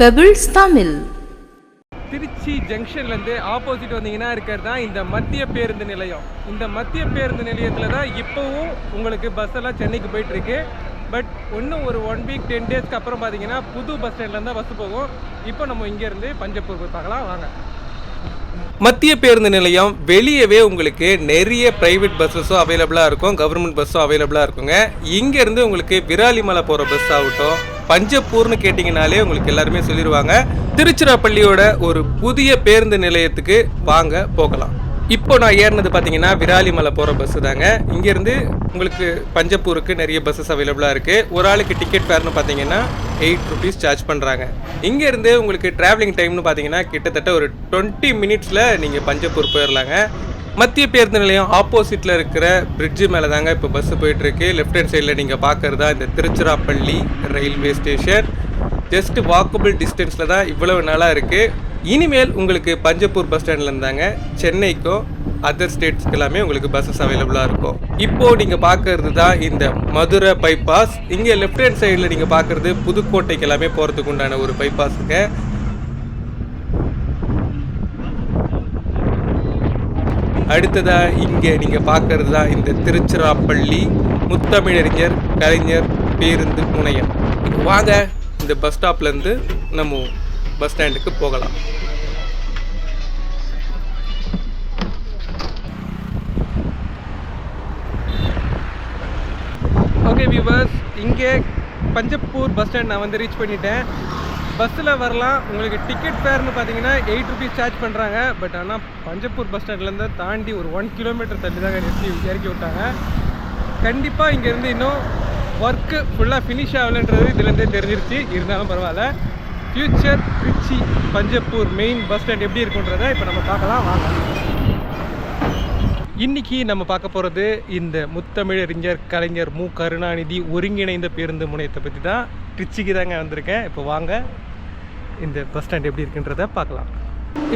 Pebbles Tamil Trichy ஜங்ஷன்லேருந்து opposite வந்தீங்கன்னா இருக்கிறது தான் இந்த மத்திய பேருந்து நிலையம். இந்த மத்திய பேருந்து நிலையத்தில் தான் இப்போவும் உங்களுக்கு பஸ் எல்லாம் சென்னைக்கு போயிட்டுருக்கு. பட் இன்னும் ஒரு ஒன் வீக் டென் டேஸ்க்கு அப்புறம் பார்த்தீங்கன்னா புது பஸ் ஸ்டாண்ட்லேருந்து தான் பஸ் போகும். இப்போ நம்ம இங்கேருந்து பஞ்சப்பூர் போய் பார்க்கலாம். வாங்க. மத்திய பேருந்து நிலையம் வெளியவே உங்களுக்கு நிறைய பிரைவேட் பஸ்ஸஸும் அவைலபிளாக இருக்கும். கவர்மெண்ட் பஸ்ஸும் அவைலபிளாக இருக்குங்க. இங்கேருந்து உங்களுக்கு விராலிமலை போகிற பஸ் ஆகட்டும் பஞ்சப்பூர்னு கேட்டிங்கனாலே உங்களுக்கு எல்லாருமே சொல்லிடுவாங்க திருச்சிராப்பள்ளியோட ஒரு புதிய பேருந்து நிலையத்துக்கு வாங்க போகலாம். இப்போ நான் ஏறினது பார்த்தீங்கன்னா விராலிமலை போகிற பஸ்ஸு தாங்க. இங்கேருந்து உங்களுக்கு பஞ்சப்பூருக்கு நிறைய பஸ்ஸஸ் அவைலபிளாக இருக்குது ஒரு ஆளுக்கு டிக்கெட் ஃபேர்னு பார்த்தீங்கன்னா எயிட் ருபீஸ் சார்ஜ் பண்ணுறாங்க இங்கேருந்து உங்களுக்கு ட்ராவலிங் டைம்னு பார்த்தீங்கன்னா கிட்டத்தட்ட ஒரு டுவெண்ட்டி மினிட்ஸில் நீங்கள் பஞ்சப்பூர் போயிடலாங்க மத்திய பேருந்து நிலையம் ஆப்போசிட்டில் இருக்கிற பிரிட்ஜு மேலே தாங்க இப்போ பஸ்ஸு போயிட்டுருக்கு. லெஃப்ட் ஹேண்ட் சைடில் நீங்கள் பார்க்குறதா இந்த Tiruchirappalli railway station just walkable டிஸ்டன்ஸில் தான் இவ்வளவு நாளாக இருக்குது இனிமேல் உங்களுக்கு பஞ்சப்பூர் பஸ் ஸ்டாண்டில் இருந்தாங்க. சென்னைக்கும் அதர் ஸ்டேட்ஸ்க்கு எல்லாமே உங்களுக்கு பஸ்ஸஸ் அவைலபிளாக இருக்கும். இப்போ நீங்கள் பார்க்கறது தான் இந்த மதுரை பைபாஸ் இங்கே லெஃப்ட் ஹேண்ட் சைடில் நீங்கள் பார்க்குறது புதுக்கோட்டைக்கு எல்லாமே போகிறதுக்கு உண்டான ஒரு பைபாஸுங்க அடுத்ததாக இங்கே நீங்கள் பார்க்கறது தான் இந்த திருச்சிராப்பள்ளி முத்தமிழறிஞர் கலைஞர் பேருந்து முனையம். இப்போ வாங்க இந்த பஸ் ஸ்டாப்லேருந்து நம்ம பஸ் ஸ்டாண்டுக்கு போகலாம். ஓகே வியூவர்ஸ் இங்கே பஞ்சப்பூர் பஸ் ஸ்டாண்ட் நான் வந்து ரீச் பண்ணிட்டேன். பஸ்ஸில் வரலாம். உங்களுக்கு டிக்கெட் ஃபேர்னு பார்த்தீங்கன்னா எயிட் ருபீஸ் சார்ஜ் பண்ணுறாங்க பட் ஆனால் பஞ்சப்பூர் பஸ் ஸ்டாண்ட்லேருந்து தாண்டி ஒரு ஒன் கிலோமீட்டர் தள்ளி தாங்க நிறுத்தி இறக்கி விட்டாங்க. கண்டிப்பாக இங்கேருந்து இன்னும் ஒர்க்கு ஃபுல்லாக ஃபினிஷ் ஆகலைன்றது இதுலேருந்தே தெரிஞ்சிருச்சு. இருந்தாலும் பரவாயில்ல. Future Trichy Panjappur main bus stand எப்படி இருக்குன்றதை இப்போ நம்ம பார்க்கலாம். வாங்க. இன்னைக்கு நம்ம பார்க்க போகிறது இந்த முத்தமிழறிஞர் கலைஞர் மு. கருணாநிதி ஒருங்கிணைந்த பேருந்து முனையத்தை பற்றி தான் திருச்சிக்கு தாங்க வந்திருக்கேன். இப்போ வாங்க. இந்த பஸ் ஸ்டாண்ட் எப்படி இருக்குன்றத பார்க்கலாம்.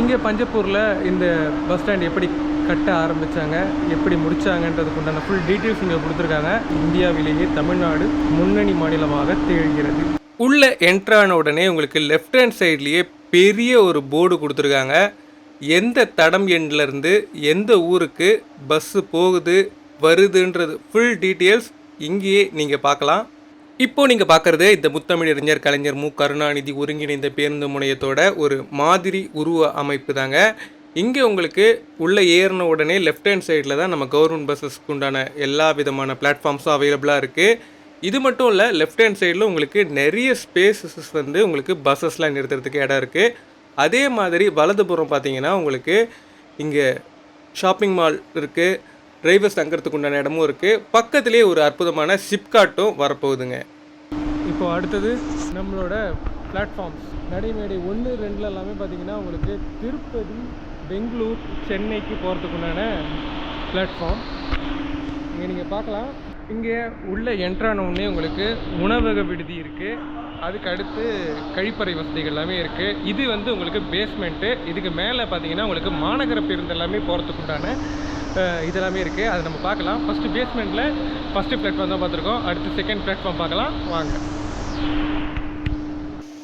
இங்கே பஞ்சப்பூரில் இந்த பஸ் ஸ்டாண்ட் எப்படி கட்ட ஆரம்பித்தாங்க எப்படி முடிச்சாங்கன்றதுக்கு உண்டான ஃபுல் டீட்டெயில்ஸ் இங்கே கொடுத்துருக்காங்க. இந்தியாவிலேயே தமிழ்நாடு முன்னணி மாநிலமாக திகழ்கிறது. உள்ளே என்ட்ரான உடனே உங்களுக்கு லெஃப்ட் ஹேண்ட் சைட்லேயே பெரிய ஒரு போர்டு கொடுத்துருக்காங்க. எந்த தடம் எண்ணிலேருந்து எந்த ஊருக்கு பஸ்ஸு போகுது வருதுன்றது ஃபுல் டீட்டெயில்ஸ் இங்கேயே நீங்கள் பார்க்கலாம். இப்போ நீங்கள் பார்க்குறது இந்த முத்தமிழறிஞர் கலைஞர் மு. கருணாநிதி ஒருங்கிணைந்த பேருந்து முனையத்தோட ஒரு மாதிரி உருவ அமைப்பு தாங்க. இங்கே உங்களுக்கு உள்ளே ஏறின உடனே லெஃப்ட் ஹேண்ட் சைடில் தான் நம்ம கவர்மெண்ட் பஸ்ஸஸ்க்கு உண்டான எல்லா விதமான பிளாட்ஃபார்ம்ஸும் அவைலபிளாக இருக்குது இது மட்டும் இல்லை லெஃப்ட் ஹேண்ட் சைடில் உங்களுக்கு நிறைய ஸ்பேசஸ் வந்து உங்களுக்கு பஸ்ஸஸ்லாம் நிறுத்துறதுக்கு இடம் இருக்குது அதே மாதிரி வலதுபுறம் பார்த்தீங்கன்னா உங்களுக்கு இங்கே ஷாப்பிங் மால் இருக்குது டிரைவர்ஸ் தங்கிறதுக்கு உண்டான இடமும் இருக்குது பக்கத்துலேயே ஒரு அற்புதமான சிப்காட்டும் வரப்போகுதுங்க. இப்போ அடுத்தது நம்மளோட பிளாட்ஃபார்ம்ஸ் நடைமேடை ஒன்று ரெண்டில் எல்லாமே பார்த்தீங்கன்னா உங்களுக்கு திருப்பதி பெங்களூர் சென்னைக்கு போகிறதுக்கு உண்டான பிளாட்ஃபார்ம் இங்கே நீங்கள் பார்க்கலாம். இங்கே உள்ள என்ட்ரான உடனே உங்களுக்கு உணவக விடுதி இருக்குது அதுக்கு அடுத்து கழிப்பறை வசதிகள் எல்லாமே இருக்குது இது வந்து உங்களுக்கு பேஸ்மெண்ட்டு இதுக்கு மேலே பார்த்தீங்கன்னா உங்களுக்கு மாநகர பேருந்து எல்லாமே போகிறதுக்குண்டான இதெல்லாமே இருக்குது அதை நம்ம பார்க்கலாம். ஃபஸ்ட்டு பேஸ்மெண்ட்டில் ஃபஸ்ட்டு பிளாட்ஃபார்ம் தான் பார்த்துருக்கோம். அடுத்து செகண்ட் பிளாட்ஃபார்ம் பார்க்கலாம். வாங்க.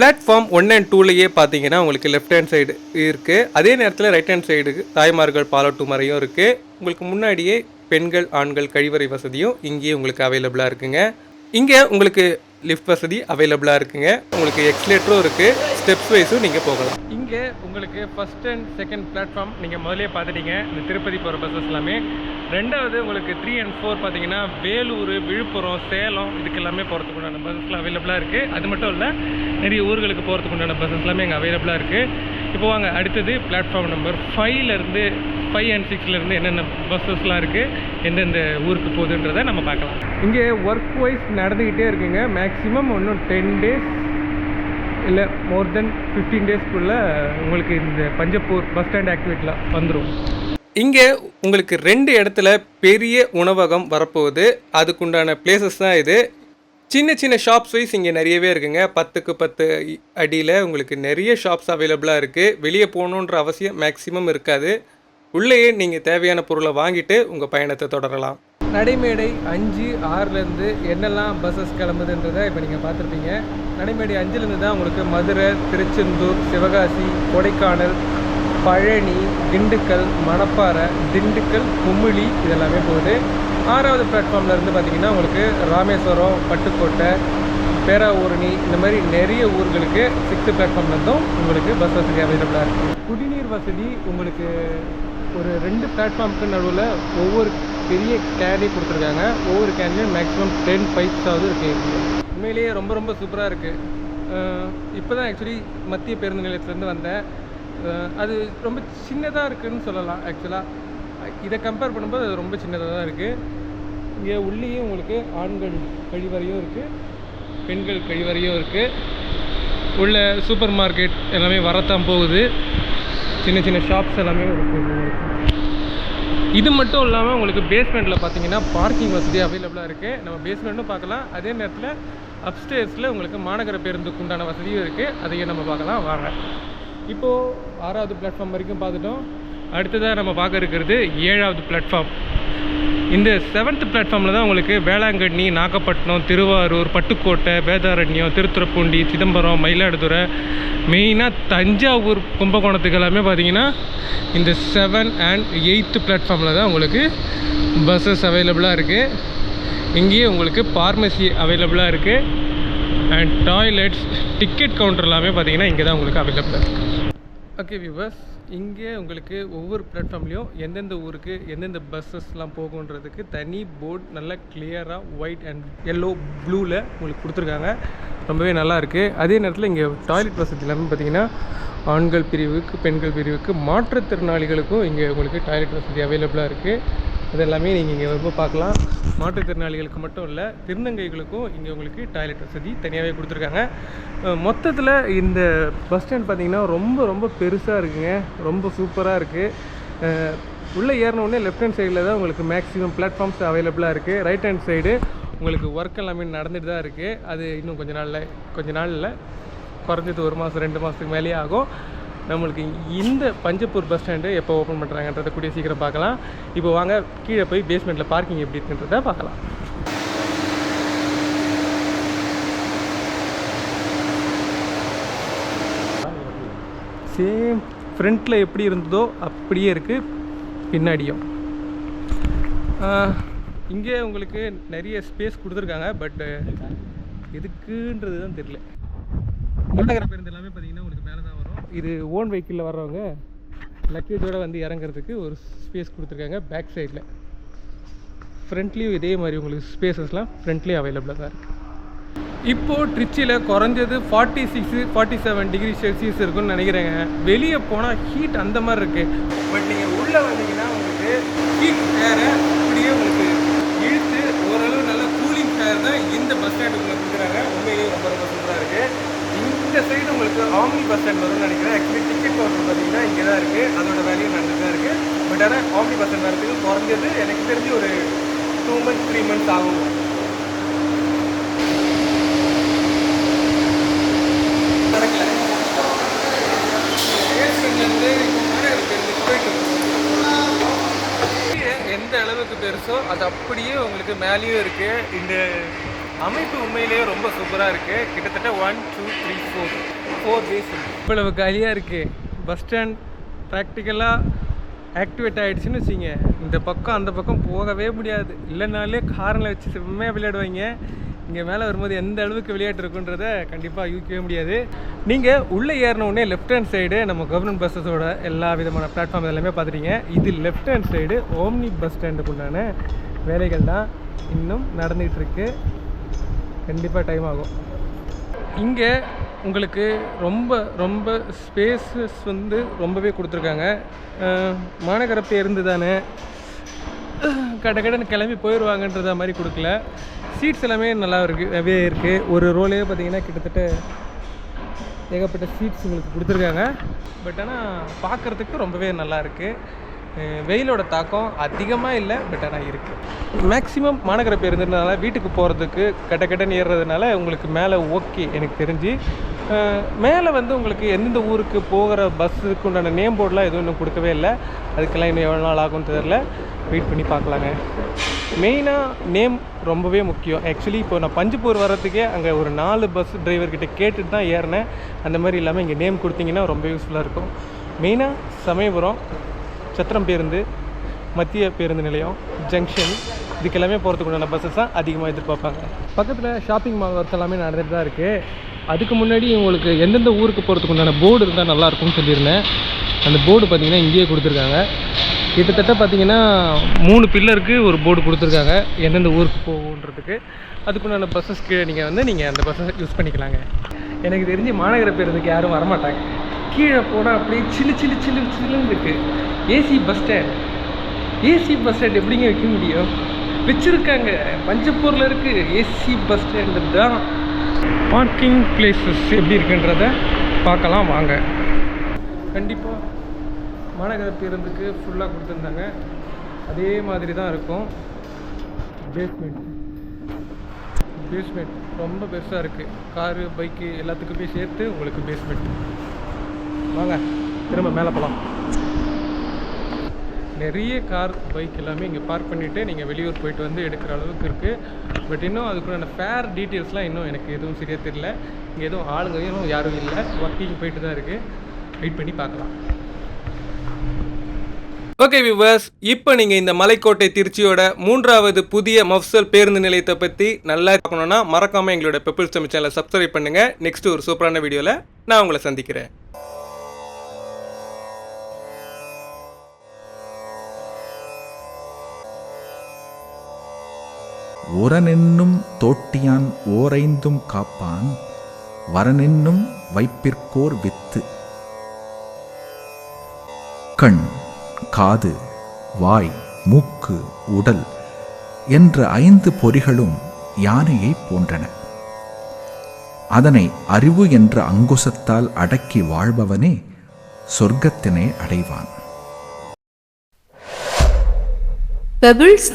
பிளாட்ஃபார்ம் ஒன் அண்ட் டூலேயே பார்த்தீங்கன்னா உங்களுக்கு லெஃப்ட் ஹேண்ட் சைடு இருக்குது அதே நேரத்தில் ரைட் ஹேண்ட் சைடு தாய்மார்கள் பாலோட்டு மறையும் இருக்குது உங்களுக்கு முன்னாடியே பெண்கள் ஆண்கள் கழிவறை வசதியும் இங்கேயே உங்களுக்கு அவைலபிளாக இருக்குங்க. இங்கே உங்களுக்கு லிஃப்ட் வசதி அவைலபிளாக இருக்குங்க. உங்களுக்கு எக்ஸ்லேட்டரும் இருக்குது ஸ்டெப்ஸ் வைஸும் நீங்கள் போகலாம். இங்கே உங்களுக்கு ஃபஸ்ட் அண்ட் செகண்ட் பிளாட்ஃபார்ம் நீங்கள் முதலே பார்த்துட்டீங்க. இந்த திருப்பதி போகிற பஸ்ஸஸ் எல்லாமே. ரெண்டாவது உங்களுக்கு த்ரீ அண்ட் ஃபோர் பார்த்தீங்கன்னா வேலூர் விழுப்புரம் சேலம் இதுக்கு எல்லாமே போகிறதுக்கு உண்டான பஸ்ஸஸ்லாம் அவைலபிளாக இருக்குது அது மட்டும் இல்லை நிறைய ஊர்களுக்கு போகிறதுக்கு உண்டான பஸ்ஸஸ் எல்லாமே இங்கே அவைலபிளாக இருக்குது இப்போ வாங்க அடுத்தது பிளாட்ஃபார்ம் நம்பர் ஃபைவ்லேருந்து ஃபைவ் அண்ட் சிக்ஸ்லேருந்து என்னென்ன பஸ்ஸஸ்லாம் இருக்குது எந்தெந்த ஊருக்கு போகுதுன்றதை நம்ம பார்க்கலாம். இங்கே ஒர்க் வைஸ் நடந்துக்கிட்டே இருக்குங்க. மேக்ஸிமம் இன்னும் டென் டேஸ் இல்லை மோர் தென் ஃபிஃப்டீன் டேஸ்க்குள்ளே உங்களுக்கு இந்த பஞ்சப்பூர் பஸ் ஸ்டாண்ட் ஆக்டிவேட்டில் வந்துடும் இங்கே உங்களுக்கு ரெண்டு இடத்துல பெரிய உணவகம் வரப்போகுது. அதுக்குண்டான பிளேசஸ் தான் இது. சின்ன சின்ன ஷாப்ஸ் வைஸ் இங்கே நிறையவே இருக்குங்க. பத்துக்கு பத்து அடியில் உங்களுக்கு நிறைய ஷாப்ஸ் அவைலபிளாக இருக்குது வெளியே போகணுன்ற அவசியம் மேக்ஸிமம் இருக்காது. உள்ளேயே நீங்கள் தேவையான பொருளை வாங்கிட்டு உங்கள் பயணத்தை தொடரலாம். நடைமேடை அஞ்சு ஆறுலேருந்து என்னெல்லாம் பஸ்ஸஸ் கிளம்புதுன்றதை இப்போ நீங்கள் பார்த்துருப்பீங்க. நடைமேடை அஞ்சுலேருந்து தான் உங்களுக்கு மதுரை திருச்செந்தூர் சிவகாசி கொடைக்கானல் பழனி திண்டுக்கல் மணப்பாறை திண்டுக்கல் குமிழி இதெல்லாமே போகுது. ஆறாவது பிளாட்ஃபார்ம்லேருந்து பார்த்தீங்கன்னா உங்களுக்கு ராமேஸ்வரம் பட்டுக்கோட்டை பேராவூரணி இந்த மாதிரி நிறைய ஊர்களுக்கு சிக்ஸ்த்து பிளாட்ஃபார்ம்லேருந்தும் உங்களுக்கு பஸ் வசதி அவைலபிளாக இருக்குது குடிநீர் வசதி உங்களுக்கு ஒரு ரெண்டு பிளாட்ஃபார்முக்கு நடுவில் ஒவ்வொரு பெரிய கேரி கொடுத்துருக்காங்க. ஒவ்வொரு கேன்லேயும் மேக்ஸிமம் டென் பைப்ஸாவது இருக்குது உண்மையிலேயே ரொம்ப ரொம்ப சூப்பராக இருக்குது இப்போ தான் ஆக்சுவலி மத்திய பேருந்து நிலையத்துலேருந்து வந்தேன். அது ரொம்ப சின்னதாக இருக்குதுன்னு சொல்லலாம் ஆக்சுவலாக இதை கம்பேர் பண்ணும்போது அது ரொம்ப சின்னதாக தான் இருக்குது இங்கே உள்ளேயும் உங்களுக்கு ஆண்கள் கழிவறையும் இருக்குது பெண்கள் கழிவறையும் இருக்குது உள்ள சூப்பர் மார்க்கெட் எல்லாமே வரத்தான் போகுது. சின்ன சின்ன ஷாப்ஸ் எல்லாமே இருக்குது இது மட்டும் இல்லாமல் உங்களுக்கு பேஸ்மெண்ட்டில் பார்த்தீங்கன்னா பார்க்கிங் வசதி அவைலபிளாக இருக்குது நம்ம பேஸ்மெண்ட்டும் பார்க்கலாம். அதே நேரத்தில் அப்ஸ்டேர்ஸில் உங்களுக்கு மாநகர பேருந்துக்கு உண்டான வசதியும் இருக்குது அதையும் நம்ம பார்க்கலாம். வாங்க. இப்போது ஆறாவது பிளாட்ஃபார்ம் வரைக்கும் பார்த்துட்டோம். அடுத்ததாக நம்ம பார்க்க இருக்கிறது ஏழாவது பிளாட்ஃபார்ம் இந்த செவன்த் பிளாட்ஃபார்மில் தான் உங்களுக்கு வேளாங்கண்ணி நாகப்பட்டினம் திருவாரூர் பட்டுக்கோட்டை வேதாரண்யம் திருத்துறைப்பூண்டி சிதம்பரம் மயிலாடுதுறை மெயினாக தஞ்சாவூர் கும்பகோணத்துக்கு எல்லாமே பார்த்தீங்கன்னா இந்த செவன் அண்ட் எயித்து பிளாட்ஃபார்மில் தான் உங்களுக்கு பஸ்ஸஸ் அவைலபிளாக இருக்குது இங்கேயே உங்களுக்கு ஃபார்மசி அவைலபிளாக இருக்குது அண்ட் டாய்லெட்ஸ் டிக்கெட் கவுண்டர் எல்லாமே பார்த்தீங்கன்னா இங்கே தான் உங்களுக்கு அவைலபிளாக இருக்குது ஓகே வியூவர்ஸ் இங்கே உங்களுக்கு ஒவ்வொரு பிளாட்ஃபார்ம்லேயும் எந்தெந்த ஊருக்கு எந்தெந்த பஸ்ஸஸ்லாம் போகுன்றதுக்கு தனி போர்டு நல்லா கிளியராக ஒயிட் அண்ட் எல்லோ ப்ளூவில் உங்களுக்கு கொடுத்துருக்காங்க. ரொம்பவே நல்லாயிருக்கு அதே நேரத்தில் இங்கே டாய்லெட் வசதி எல்லாமே பார்த்தீங்கன்னா ஆண்கள் பிரிவுக்கு பெண்கள் பிரிவுக்கு மாற்றுத்திறனாளிகளுக்கும் இங்கே உங்களுக்கு டாய்லெட் வசதி அவைலபிளாக இருக்குது அது எல்லாமே நீங்கள் இங்கே ரொம்ப பார்க்கலாம். மாற்றுத்திறனாளிகளுக்கு மட்டும் இல்லை திருநங்கைகளுக்கும் இங்கே உங்களுக்கு டாய்லெட் வசதி தனியாகவே கொடுத்துருக்காங்க. மொத்தத்தில் இந்த பஸ் ஸ்டாண்ட் பார்த்தீங்கன்னா ரொம்ப ரொம்ப பெருசாக இருக்குங்க. ரொம்ப சூப்பராக இருக்குது உள்ளே ஏறினோடனே லெஃப்ட் ஹேண்ட் சைடில் தான் உங்களுக்கு மேக்ஸிமம் பிளாட்ஃபார்ம்ஸ் அவைலபிளாக இருக்குது ரைட் ஹேண்ட் சைடு உங்களுக்கு ஒர்க் எல்லாமே நடந்துட்டு தான் இருக்குது அது இன்னும் கொஞ்ச நாளில் கொஞ்ச நாளில் குறைஞ்சது ஒரு மாதம் ரெண்டு மாதத்துக்கு மேலேயே ஆகும். நம்மளுக்கு இந்த பஞ்சப்பூர் பஸ் ஸ்டாண்டு எப்போ ஓப்பன் பண்ணுறாங்கன்றதை கூடிய சீக்கிரம் பார்க்கலாம். இப்போ வாங்க கீழே போய் பேஸ்மெண்ட்டில் பார்க்கிங் எப்படி இருக்குன்றதை பார்க்கலாம். சேம் ஃப்ரண்ட்டில் எப்படி இருந்ததோ அப்படியே இருக்குது பின்னாடியும். இங்கே உங்களுக்கு நிறைய ஸ்பேஸ் கொடுத்துருக்காங்க பட் எதுக்குன்றது தான் தெரியல மாநகர பேருந்து எல்லாமே பார்த்தீங்கன்னா உங்களுக்கு மேலே தான் வரும் இது ஓன் வெஹிக்கிளில் வர்றவங்க லக்கேஜோடு வந்து இறங்குறதுக்கு ஒரு ஸ்பேஸ் கொடுத்துருக்காங்க பேக் சைடில் ஃப்ரண்ட்லேயும் இதே மாதிரி உங்களுக்கு ஸ்பேசஸ்லாம் ஃப்ரண்ட்லேயும் அவைலபிளாக தான் இருக்குது இப்போது ட்ரிச்சியில் குறைஞ்சது forty six forty seven degree Celsius இருக்கும்னு நினைக்கிறேங்க. வெளியே போனால் ஹீட் அந்த மாதிரி இருக்குது பட் நீங்கள் உள்ளே வந்தீங்கன்னா உங்களுக்கு ஹீட் ஃபேரை அப்படியே உங்களுக்கு இழுத்து ஓரளவு நல்ல கூலிங் ஃபேர் தான் இந்த பஸ் ஸ்டாண்டுக்குள்ளே கொடுக்குறாங்க. உண்மையிலேயே ரொம்ப ரொம்ப சூப்பராக இருக்குது இந்த சைடு உங்களுக்கு ஆம்னி பஸ் ஸ்டாண்ட் வரும்னு நினைக்கிறேன். ஆக்சுவலி டிக்கெட் கவுண்டர் பார்த்தீங்கன்னா இங்கே தான் இருக்குது அதோட வேல்யூ நடந்துட்டு தான் இருக்குது பட் ஆனால் ஆம்னி பஸ் ஸ்டாண்ட் வரதுக்கு குறைஞ்சது எனக்கு தெரிஞ்சு ஒரு டூ மந்த்ஸ் த்ரீ மந்த்ஸ் ஆகும். எந்த அளவுக்கு பெருசோ அது அப்படியே உங்களுக்கு மேலேயும் இருக்குது இந்த அமைப்பு உண்மையிலேயே ரொம்ப சூப்பராக இருக்குது கிட்டத்தட்ட one two three four four days இவ்வளவு காலியாக இருக்குது பஸ் ஸ்டாண்ட் ப்ராக்டிக்கலாக ஆக்டிவேட் ஆகிடுச்சின்னு வச்சுங்க இந்த பக்கம் அந்த பக்கம் போகவே முடியாது. இல்லைனாலே காரில் வச்சு செம்மையாக விளையாடுவாங்க. இங்கே மேலே வரும்போது எந்த அளவுக்கு விளையாட்டு இருக்குன்றத கண்டிப்பாக யூகிக்கவே முடியாது. நீங்கள் உள்ளே ஏறின உடனே லெஃப்ட் ஹேண்ட் சைடு நம்ம கவர்மெண்ட் பஸ்ஸஸோட எல்லா விதமான பிளாட்ஃபார்ம் எல்லாமே பார்த்துட்டீங்க. இது left hand side omni bus ஸ்டாண்டுக்குண்டான வேலைகள் தான் இன்னும் நடந்துகிட்ருக்கு கண்டிப்பாக டைம் ஆகும். இங்கே உங்களுக்கு ரொம்ப ரொம்ப ஸ்பேஸஸ் வந்து ரொம்பவே கொடுத்துருக்காங்க. அஹ், மாநகர பேருந்து தானே கடை கடன் கிளம்பி போயிடுவாங்கன்றத மாதிரி கொடுக்கல. சீட்ஸ் எல்லாமே நல்லா இருக்குது நிறைய இருக்குது ஒரு ரோலே பார்த்தீங்கன்னா கிட்டத்தட்ட ஏகப்பட்ட சீட்ஸ் உங்களுக்கு கொடுத்துருக்காங்க. பட் ஆனால் பார்க்குறதுக்கு ரொம்பவே நல்லா இருக்குது வெயிலோட தாக்கம் அதிகமாக இல்லை பட் ஆனால் இருக்குது மேக்ஸிமம் மாநகர பேருந்துனால வீட்டுக்கு போகிறதுக்கு கட்ட கட்டன்னு ஏறுறதுனால உங்களுக்கு மேலே ஓகே எனக்கு தெரிஞ்சு. மேலே வந்து உங்களுக்கு எந்தெந்த ஊருக்கு போகிற பஸ்ஸுக்கு உண்டான நேம் போர்டெலாம் எதுவும் இன்னும் கொடுக்கவே இல்லை. அதுக்கெல்லாம் இன்னும் எவ்வளோ நாள் ஆகும்னு தெரில வெயிட் பண்ணி பார்க்கலாங்க. மெயினாக நேம் ரொம்பவே முக்கியம். ஆக்சுவலி இப்போ நான் பஞ்சுப்பூர் வர்றதுக்கே அங்கே ஒரு நாலு பஸ் டிரைவர்கிட்ட கேட்டுட்டு தான் ஏறினேன். அந்த மாதிரி இல்லாமல் இங்கே நேம் கொடுத்தீங்கன்னா ரொம்ப யூஸ்ஃபுல்லாக இருக்கும். மெயினாக சமயபுரம் சத்திரம் பேருந்து மத்திய பேருந்து நிலையம் ஜங்ஷன் இதுக்கெல்லாமே போகிறதுக்கு உண்டான பஸ்ஸஸ் தான் அதிகமாக எதிர்பார்ப்பாங்க. பக்கத்தில் ஷாப்பிங் மால் ஒர்க் எல்லாமே நடந்துட்டு தான் இருக்குது அதுக்கு முன்னாடி உங்களுக்கு எந்தெந்த ஊருக்கு போகிறதுக்கு உண்டான போர்டு இருந்தால் நல்லாயிருக்கும்னு சொல்லியிருந்தேன். அந்த போர்டு பார்த்தீங்கன்னா இங்கேயே கொடுத்துருக்காங்க. கிட்டத்தட்ட பார்த்தீங்கன்னா மூணு பில்லருக்கு ஒரு போர்டு கொடுத்துருக்காங்க. எந்தெந்த ஊருக்கு போகுன்றதுக்கு. அதுக்குண்டான பஸ்ஸஸ்க்கு நீங்கள் வந்து நீங்கள் அந்த பஸ்ஸை யூஸ் பண்ணிக்கலாங்க. எனக்கு தெரிஞ்சு மாநகர பேருந்துக்கு யாரும் வரமாட்டாங்க. கீழே போனால் அப்படியே சில்லு சில்லு சில்லு சில்லுன்னு இருக்குது AC bus stand AC bus stand எப்படிங்க வைக்க முடியும்? வச்சுருக்காங்க. பஞ்சப்பூரில் இருக்குது ஏசி பஸ் ஸ்டாண்டு தான். பார்க்கிங் பிளேசஸ் எப்படி இருக்குன்றத பார்க்கலாம் வாங்க. கண்டிப்பாக மாநகர பேருந்துக்கு ஃபுல்லாக கொடுத்துருந்தாங்க. அதே மாதிரி தான் இருக்கும். பேஸ்மெண்ட் பேஸ்மெண்ட் ரொம்ப பெருசாக இருக்குது காரு பைக்கு எல்லாத்துக்குமே சேர்த்து உங்களுக்கு பேஸ்மெண்ட் வாங்க திரும்ப மேலே போகலாம் நிறைய கார் பைக் எல்லாமே இங்கே பார்க் பண்ணிவிட்டு நீங்கள் வெளியூர் போயிட்டு வந்து எடுக்கிற அளவுக்கு இருக்குது பட் இன்னும் அதுக்குண்டான ஃபேர் டீட்டெயில்ஸ்லாம் இன்னும் எனக்கு எதுவும் சரியாக தெரியல. இங்கே எதுவும் ஆளுங்க இன்னும் யாரும் இல்லை. ஒர்க்கிங் போயிட்டு தான் இருக்குது வெயிட் பண்ணி பார்க்கலாம். ஓகே விவர்ஸ் இப்போ நீங்கள் இந்த மலைக்கோட்டை திருச்சியோட மூன்றாவது புதிய மஃப்சல் பேருந்து நிலையத்தை பற்றி நல்லா பார்க்கணுன்னா மறக்காமல் எங்களோட பெப்பிள்ஸ் தமிழ் சேனலை சப்ஸ்கிரைப் பண்ணுங்கள் நெக்ஸ்ட் ஒரு சூப்பரான வீடியோவில் நான் உங்களை சந்திக்கிறேன். உரனென்னும் தோட்டியான் ஓரைந்தும் காப்பான் வரனென்னும் வைப்பிற்கோர் வித்து. கண் காது வாய் மூக்கு உடல் என்ற ஐந்து பொறிகளும் யானையை போன்றன. அதனை அறிவு என்ற அங்குசத்தால் அடக்கி வாழ்பவனே சொர்க்கத்தினை அடைவான். Pebbles